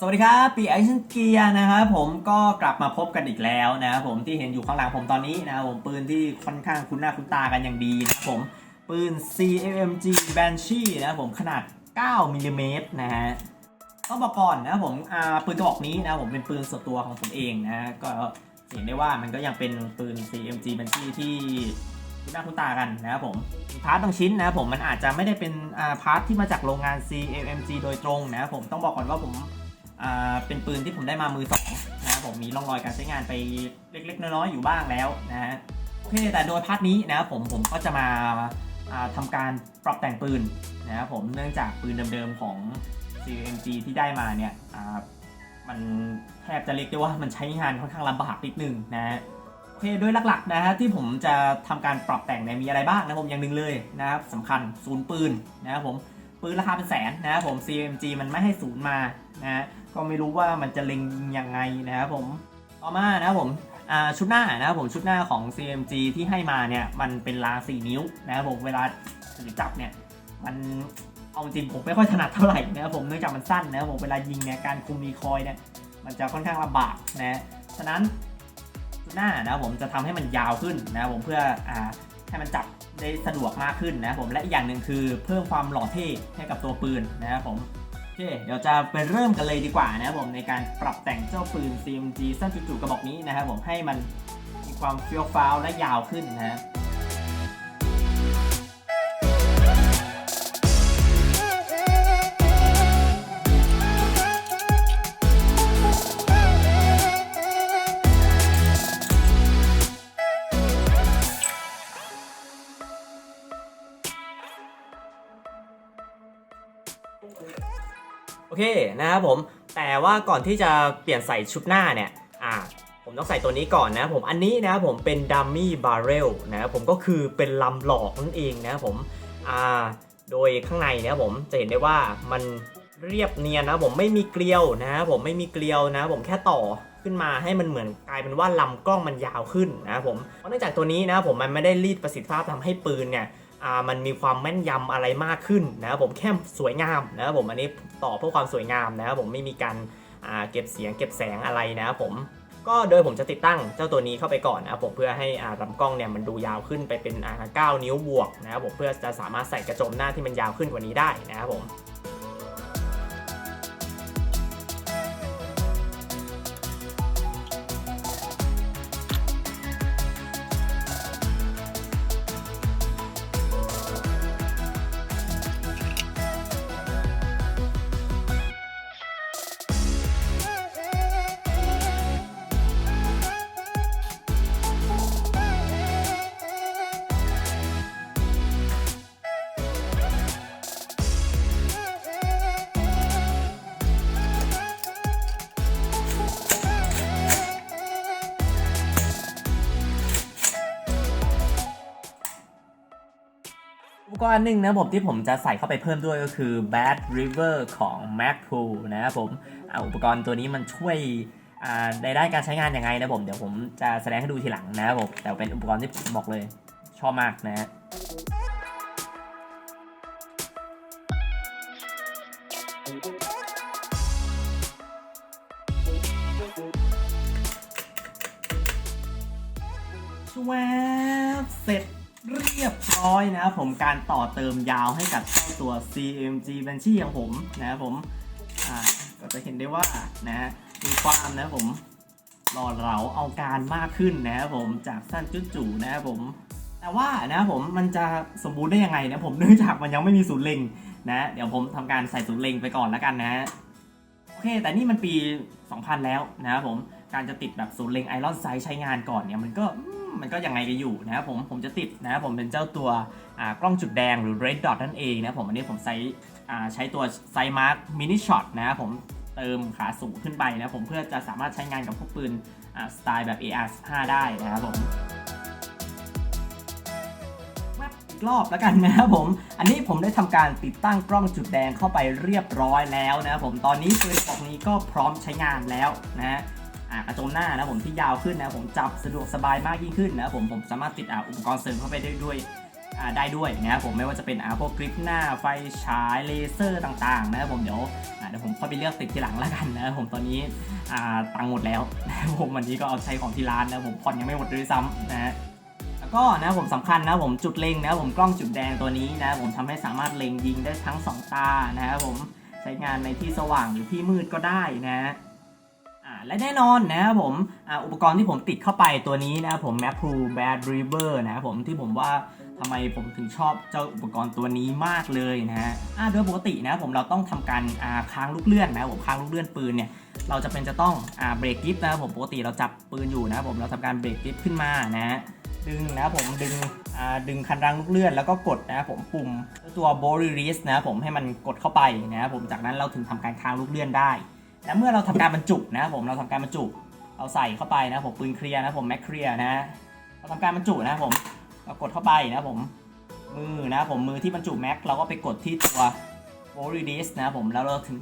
สวัสดีครับปีไอชันเกียร์นะครับผมก็กลับมาพบกันอีกแล้วนะครับผมที่เห็นอยู่ข้างหลังผมตอนนี้นะครับผมปืนที่ค่อนข้างคุ้นหน้าคุ้นตากันอย่างดีนะครับผมปืน CMG Banshee นะครับผมขนาด 9มิลลิเมตรนะฮะต้องบอกก่อนนะครับผมอ่าปืนกระบอกนี้นะผมเป็นปืนส่วนตัวของผมเองนะก็เห็นได้ว่ามันก็ยังเป็นปืน CMG Banshee ที่คุ้นหน้าคุ้นตากันนะครับผมพาร์ทบางชิ้นนะผมมันอาจจะไม่ได้เป็นพาร์ทที่มาจากโรงงาน CMG โดยตรงนะผมต้องบอกก่อนว่าผม เป็นปืนที่ผมได้มามือสองนะผมมีร่องรอยการใช้งานไปเล็กๆ น้อยๆอยู่บ้างแล้วนะฮะโอเคแต่โดยพาร์ทนี้นะครับผมผมก็จะมาอ่าทำการปรับแต่งปืนนะครับผมเนื่องจากปืนเดิมๆของ CMG ที่ได้มาเนี่ยมันแทบจะเรียกได้ว่ามันใช้งานค่อนข้างลำบากนิดนึงนะฮะโอเคโดยหลักๆนะฮะที่ผมจะทำการปรับแต่งเนี่ยมีอะไรบ้างนะผมอย่างหนึ่งเลยนะครับสำคัญศูนย์ปืนนะครับผม ปืนราคาเป็นแสนนะครับผม CMG มันไม่ให้ศูนย์มานะฮะก็ไม่รู้ว่ามันจะเล็งยังไงนะครับผมต่อมานะครับผมชุดหน้านะครับผมชุดหน้าของ CMG ที่ให้มาเนี่ยมันเป็นลา4นิ้วนะครับผมเวลาถือจับเนี่ยมันเอาจริงผมไม่ค่อยถนัดเท่าไหร่นะครับผมเนื่องจากมันสั้นนะครับผมเวลายิงเนี่ยการคุมรีคอยเนี่ยมันจะค่อนข้างลำบากนะฉะนั้นชุดหน้านะครับผมจะทำให้มันยาวขึ้นนะครับผมเพื่ออให้มันจับ ได้สะดวกมากขึ้นนะครับผมและอีกอย่างหนึ่งคือเพิ่มความหล่อเท่ให้กับตัวปืนนะครับผมโอเคเดี๋ยวจะไปเริ่มกันเลยดีกว่านะครับผมในการปรับแต่งเจ้าปืน CMG สั้นจุดๆกระบอกนี้นะครับผมให้มันมีความเฟี้ยวฟ้าวและยาวขึ้นนะครับ เคนะครับผม แต่ว่าก่อนที่จะเปลี่ยนใส่ชุดหน้าเนี่ยอ่าผมต้องใส่ตัวนี้ก่อนนะผมอันนี้นะครับผมเป็นดัมมี่บาร์เรลนะครับผมก็คือเป็นลำหลอกนั่นเองนะครับผมอ่าโดยข้างในนะผมจะเห็นได้ว่ามันเรียบเนียนนะผมไม่มีเกลียวนะครับผมไม่มีเกลียวนะครับผมแค่ต่อขึ้นมาให้มันเหมือนกลายเป็นว่าลำกล้องมันยาวขึ้นนะครับผมเพราะเนื่องจากตัวนี้นะครับผมมันไม่ได้รีดประสิทธิภาพทำให้ปืนเนี่ย มันมีความแม่นยำอะไรมากขึ้นนะครับผมแค่สวยงามนะครับผมอันนี้ต่อเพื่อความสวยงามนะครับผมไม่มีการเก็บเสียงเก็บแสงอะไรนะครับผมก็โดยผมจะติดตั้งเจ้าตัวนี้เข้าไปก่อนนะครับผมเพื่อให้อ่าลำกล้องเนี่ยมันดูยาวขึ้นไปเป็นอ่า9นิ้วบวกนะครับผมเพื่อจะสามารถใส่กระจมหน้าที่มันยาวขึ้นกว่านี้ได้นะครับผม กรณ์อันหนึ่งนะผมที่ผมจะใส่เข้าไปเพิ่มด้วยก็คือ Bad River ของ Mac Pro นะครับผมอ่าอุปกรณ์ตัวนี้มันช่วยในด้านการใช้งานยังไงนะผม เดี๋ยวผมจะแสดงให้ดูทีหลังนะครับผม แต่เป็นอุปกรณ์ที่ผมบอกเลยชอบมากนะฮะชวบเสร็จ เรียบร้อยนะครับผมการต่อเติมยาวให้กับเจ้าตัว CMG Banshee ของผมนะครับผมก็จะเห็นได้ว่านะมีความนะครับผมหล่อเหลาเอาการมากขึ้นนะครับผมจากสั้นจุดจู่นะครับผม แต่ว่านะครับผมมันจะสมบูรณ์ได้ยังไงนะผมเนื่องจากมันยังไม่มีศูนย์เล็งนะเดี๋ยวผมทำการใส่ศูนย์เล็งไปก่อนแล้วกันนะโอเค แต่นี่มันปี 2000 แล้วนะครับผมการจะติดแบบศูนย์เล็งไอรอนไซส์ใช้งานก่อนเนี่ยมันก็ มันก็ยังไงกันอยู่นะครับผมผมจะติดนะครับผมเป็นเจ้าตัวกล้องจุดแดงหรือ red dot นั่นเองนะครับผมอันนี้ผมใช้ใช้ตัวไซมาร์ k มินิช็อตนะครับผมเติมขาสูงขึ้นไปนะครับผมเพื่อจะสามารถใช้งานกับพวกปืนสไตล์แบบ AR15 ได้นะครับผมอีกรอบแล้วกันนะครับผม อันนี้ผมได้ทำการติดตั้งกล้องจุดแดงเข้าไปเรียบร้อยแล้วนะครับผม ตอนนี้ปืนกระบอกนี้ก็พร้อมใช้งานแล้วนะากระโจมหน้านะผมที่ยาวขึ้นนะผมจับสะดวกสบายมากยิ่งขึ้นนะผมผมสามารถติดอ,อุปกรณ์เสริมเข้าไปได้ด้วยได้ด้วยนะครับผมไม่ว่าจะเป็นอาพวกกริปหน้าไฟฉายเลเซอร์ต่างๆนะครับผมเดี๋ยวเดี๋ยวผมค่อยไปเลือกติดทีหลังแล้วกันนะครับผมตอนนี้ตังหมดแล้วนะครับผมวันนี้ก็เอาใช้ของที่ร้านนะผมผ่อนยังไม่หมดด้วยซ้ำนะฮะแล้วก็นะผมสำคัญนะผมจุดเล็งนะผมกล้องจุดแดงตัวนี้นะผมทำให้สามารถเล็งยิงได้ทั้งสองตานะครับผมใช้งานในที่สว่างหรือที่มืดก็ได้นะ และแน่นอนนะครับผมออุปกรณ์ที่ผมติดเข้าไปตัวนี้นะครับผม Map Pro Bad River นะครับผมที่ผมว่าทำไมผมถึงชอบเจ้าอุปกรณ์ตัวนี้มากเลยนะฮะโดยปกตินะครับผมเราต้องทำการค้างลูกเลื่อนนะครับผมค้างลูกเลื่อนปืนเนี่ยเราจะเป็นจะต้องเบรกกริปนะครับผมปกติเราจับปืนอยู่นะครับผมเราทำการเบรกกริปขึ้นมานะฮะดึงนะครับผมดึงดึงคันรังลูกเลื่อนแล้วก็กดนะครับผมปุ่มตัว b o r i r i s นะครับผมให้มันกดเข้าไปนะครับผมจากนั้นเราถึงทำการค้างลูกเลื่อนได้ และเมื่อเราทำการบรรจุนะครับผมเราทำการบรรจุเราใส่เข้าไปนะผมปืนเคลียร์นะผมแม็กเคลียร์นะเราทำการบรรจุนะผมเรากดเข้าไปนะผมมือนะผมมือที่บรรจุแม็กเราก็ไปกดที่ตัว b o r e release นะผมแล้วเราถึง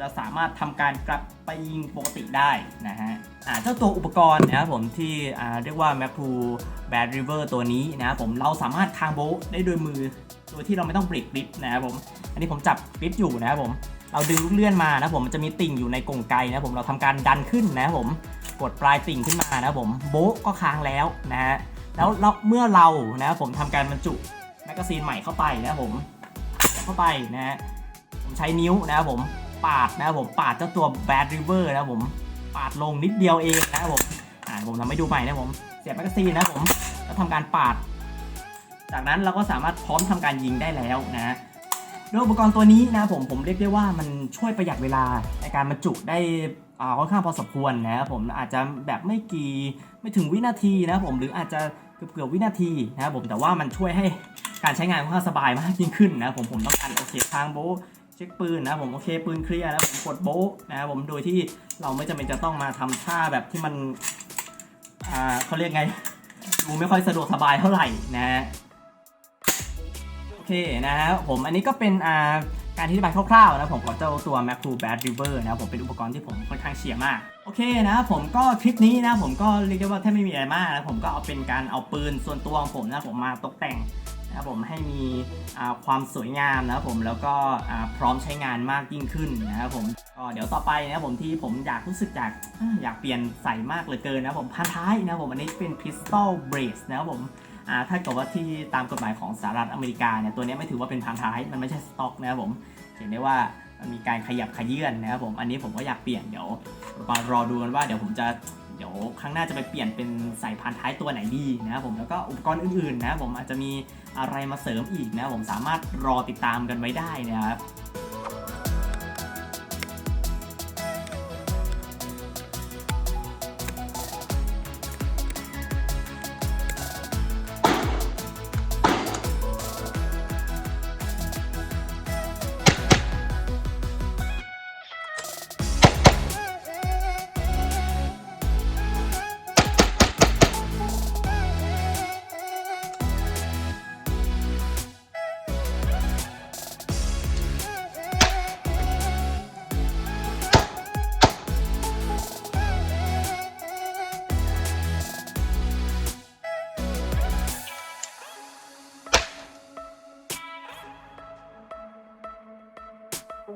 จะสามารถทำการกลับไปยิงปกติได้นะฮะอ่าเจ้าตัวอุปกรณ์นะครับผมที่อ่าเรียกว่า m a p 2 Bad River ตัวนี้นะครับผมเราสามารถคางโบได้โดยมือโดยที่เราไม่ต้องเบรกกริปนะครับผมอันนี้ผมจับกริปอยู่นะครับผม เราดึงลูกเลื่อนมานะผมมันจะมีติ่งอยู่ในกรงไกนะผมเราทำการดันขึ้นนะผมกดปลายติ่งขึ้นมานะผมโบะก็ค้างแล้วนะฮะแล้วเราเมื่อเรานะผมทำการบรรจุแมกกาซีนใหม่เข้าไปนะผมเข้าไปนะฮะผมใช้นิ้วนะผมปาดนะผมปาดเจ้าตัว Bad River นะผมปาดลงนิดเดียวเองนะผมอ่าผมทำให้ดูใหม่นะผมเสียบแมกกาซีนนะผมแล้วทำการปาด จากนั้นเราก็สามารถพร้อมทำการยิงได้แล้วนะ โดยอุปกรณ์ตัวนี้นะผมผมเรียกได้ว่ามันช่วยประหยัดเวลาในการบรรจุได้อ่าค่อนข้างพอสมควรนะครับผมอาจจะแบบไม่กี่ไม่ถึงวินาทีนะครับผมหรืออาจจะเกือบเกือบวินาทีนะครับผมแต่ว่ามันช่วยให้การใช้งานค่อนข้างสบายมากยิ่งขึ้นนะผมผมต้องการโอเคทางโบเช็คปืนนะผมโอเคปืนเคลียร์แล้วผมกดโบนะครับผมโดยที่เราไม่จำเป็นจะต้องมาทำท่าแบบที่มันอ่าเขาเรียกไงดูไม่ค่อยสะดวกสบายเท่าไหร่นะ เคนะครับผมอันนี้ก็เป็นอ่าการอธิบายคร่าวๆนะผมของเจ้าตัว Mac Pro Bad River นะผมเป็นอุปกรณ์ที่ผมค่อนข้างเชียร์มาก โอเคนะผมก็คลิปนี้นะผมก็เรียกได้ว่าแทบไม่มีอะไรมากนะผมก็เอาเป็นการเอาปืนส่วนตัวของผมนะผมมาตกแต่งนะผมให้มีความสวยงามนะผมแล้วก็พร้อมใช้งานมากยิ่งขึ้นนะครับผมก็เดี๋ยวต่อไปนะผมที่ผมอยากรู้สึกอยากอยากเปลี่ยนใส่มากเหลือเกินนะผมพันท้ายนะผมอันนี้เป็น Pistol Brace นะครับผม อ่าถ้าเกิดว่าที่ตามกฎหมายของสหรัฐอเมริกาเนี่ยตัวนี้ไม่ถือว่าเป็นพันท้ายมันไม่ใช่สต็อกนะครับผมเห็นได้ว่ามันมีการขยับขยื่นนะครับผมอันนี้ผมก็อยากเปลี่ยนเดี๋ยวมารอดูกันว่าเดี๋ยวผมจะเดี๋ยวครั้งหน้าจะไปเปลี่ยนเป็นใส่พันท้ายตัวไหนดีนะครับผมแล้วก็อุปกรณ์อื่นๆนะครับผมอาจจะมีอะไรมาเสริมอีกนะครับผมสามารถรอติดตามกันไว้ได้นะครับ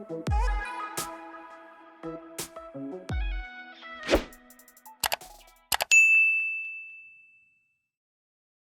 Bye.